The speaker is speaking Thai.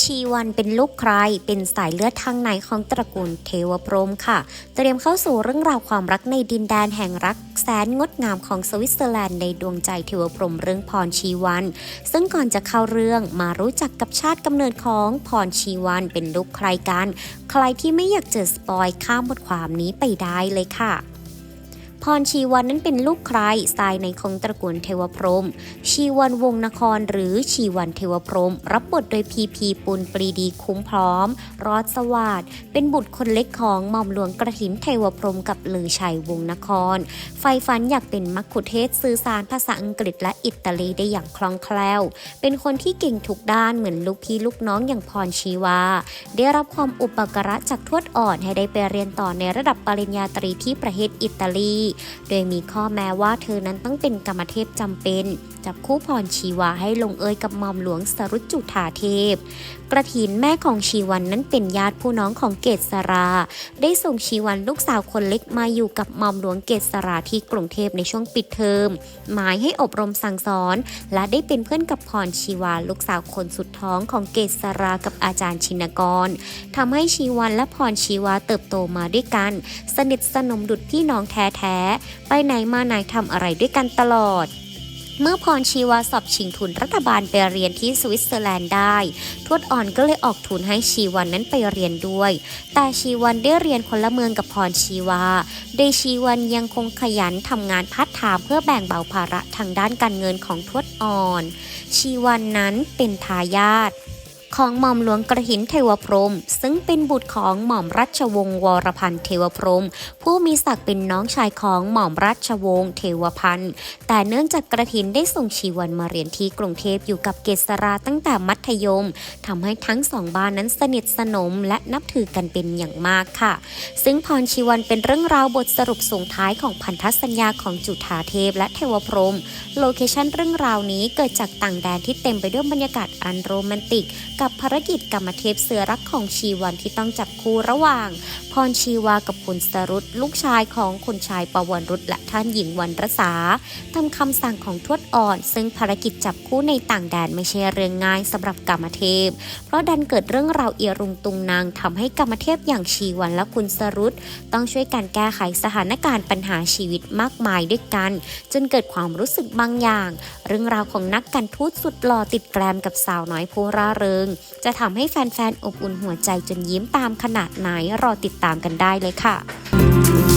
ชีวันเป็นลูกใคร เป็นสายเลือดทางไหนของตระกูลเทวพรหมค่ะ เตรียมเข้าสู่เรื่องราวความรักในดินแดนแห่งรักแสนงดงามของสวิตเซอร์แลนด์ในดวงใจเทวพรหมเรื่องพรชีวัน ซึ่งก่อนจะเข้าเรื่องมารู้จักกับชาติกำเนิดของพรชีวันเป็นลูกใครกัน ใครที่ไม่อยากเจอสปอยข้ามบทความนี้ไปได้เลยค่ะ พรชีวันนั้นเป็นลูกใครทรายในของตระกูลเทวพรหมชีวันวงนครหรือชีวันเทวพรหมรับบทโดยพีพีปุณปรีดีคุ้มพร้อม รอดสวัสดเป็นบุตรคนเล็กของหม่อมหลวงกระถินเทวพรหมกับลือชัยวงนคร ไฟฝันอยากเป็นมัคคุเทศสื่อสารภาษาอังกฤษและอิตาลีได้อย่างคล่องแคล่ว เป็นคนที่เก่งทุกด้านเหมือนลูกพี่ลูกน้องอย่างพรชีวา ได้รับความอุปการะจากทวดอ่อนให้ได้ไปเรียนต่อในระดับปริญญาตรีที่ประเทศอิตาลีโดยมีข้อแม้ว่าเธอนั้นต้องเป็นกรรมเทพจำเป็น จับคู่พรชีวาให้ลงเอยกับหม่อมหลวงสรุจจุธาเทพ กระถินแม่ของชีวันนั้นเป็นญาติผู้น้องของเกษรา ได้ส่งชีวันลูกสาวคนเล็กมาอยู่กับหม่อมหลวงเกษราที่กรุงเทพในช่วงปิดเทอม หมายให้อบรมสั่งสอน และได้เป็นเพื่อนกับพรชีวาลูกสาวคนสุดท้องของเกษรากับอาจารย์ชินกรทำให้ชีวันและพรชีวาเติบโตมาด้วยกัน สนิทสนมดุจพี่น้องแท้ไปไหนมาไหนทำอะไรด้วยกันตลอด เมื่อพรชีวาสอบชิงทุนรัฐบาลไปเรียนที่สวิตเซอร์แลนด์ได้ ทวดอ่อนก็เลยออกทุนให้ชีวันนั้นไปเรียนด้วย แต่ชีวันได้เรียนคนละเมืองกับพรชีวา โดยชีวันยังคงขยันทำงานพัฒถาเพื่อแบ่งเบาภาระทางด้านการเงินของทวดอ่อน ชีวันนั้นเป็นทายาท ของหม่อมหลวงกระหินเทวพรหมซึ่งเป็นบุตรของหม่อมราชวงศ์วรพันธ์เทวพรหมผู้มีศักดิ์เป็นน้องชายของหม่อมราชวงศ์เทวพันธ์ แต่เนื่องจากกระถินได้ส่งชีวันมาเรียนที่กรุงเทพอยู่กับเกษราตั้งแต่มัธยมทำให้ทั้งสองบ้านนั้นสนิทสนมและนับถือกันเป็นอย่างมากค่ะ ซึ่งพรชีวันเป็นเรื่องราวบทสรุปส่งท้ายของพันธสัญญาของจุฑาเทพและเทวพรหมโลเคชั่นเรื่องราวนี้เกิดจากต่างแดนที่เต็มไปด้วยบรรยากาศอันโรแมนติกกับภารกิจกรรมเทพเสือรักของชีวันที่ต้องจับคู่ระหว่าง พรชีวากับคุณสรุตลูกชายของคุณชายปวรรุตและท่านหญิงวันรสาตามคำสั่งของทวดอ่อน ซึ่งภารกิจจับคู่ในต่างแดนไม่ใช่เรื่องง่ายสำหรับกรรมเทพ เพราะดันเกิดเรื่องราวเอียรุงตุงนางทำให้กรรมเทพอย่างชีวันและคุณสรุตต้องช่วยกันแก้ไขสถานการณ์ปัญหาชีวิตมากมายด้วยกัน จนเกิดความรู้สึกบางอย่าง เรื่องราวของนักการทูตสุดหล่อติดแกรมกับสาวน้อยผู้ร่าเริง จะทำให้แฟนๆอบอุ่นหัวใจจนยิ้มตามขนาดไหนรอติดตามกันได้เลยค่ะ